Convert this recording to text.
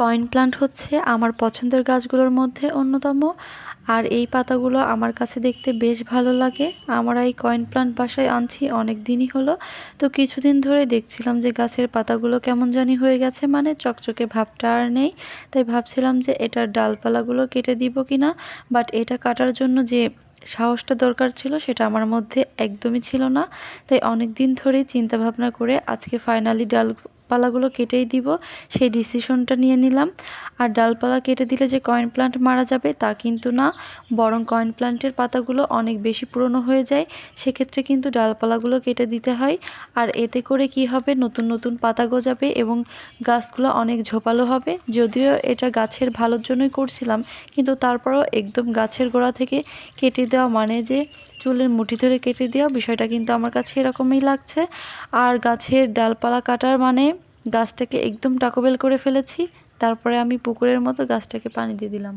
Coin plant হচ্ছে আমার পছন্দের গাছগুলোর মধ্যে অন্যতম, আর এই পাতাগুলো আমার কাছে দেখতে বেশ ভালো লাগে। আমরা এই কয়েন প্লান্ট বাসায় আনছি অনেক দিনই হলো, তো কিছুদিন ধরে দেখছিলাম যে গাছের পাতাগুলো কেমন জানি হয়ে গেছে মানে চকচকে ভাবটা আর নেই। তাই ভাবছিলাম যে এটার ডালপালাগুলো কেটে দিব কিনা বাট এটা কাটার জন্য যে সাহসটা দরকার ছিল সেটা আমার মধ্যে একদমই ছিল না। তাই অনেক দিন ধরেই চিন্তা ভাবনা করে আজকে ফাইনালি ডাল পালাগুলো কেটেই দিব, সেই ডিসিশনটা নিয়ে নিলাম। আর ডালপালা কেটে দিলে যে কয়েন প্লান্ট মারা যাবে তা কিন্তু না, বরং কয়েন প্লান্টের পাতাগুলো অনেক বেশি পুরনো হয়ে যায়, সেক্ষেত্রে কিন্তু ডালপালাগুলো কেটে দিতে হয়। আর এতে করে কি হবে, নতুন নতুন পাতা গজাবে এবং গাছগুলো অনেক ঝোপালো হবে। যদিও এটা গাছের ভালোর জন্যই করছিলাম, কিন্তু তারপরও একদম গাছের গোড়া থেকে কেটে দেওয়া মানে যে চুলের মুঠি ধরে কেটে দেওয়া বিষয়টা কিন্তু আমার কাছে এরকমই লাগছে। আর গাছের ডালপালা কাটার মানে গাছটাকে একদম টাকোবেল করে ফেলেছি। তারপরে আমি পুকুরের মতো গাছটাকে পানি দিয়ে দিলাম।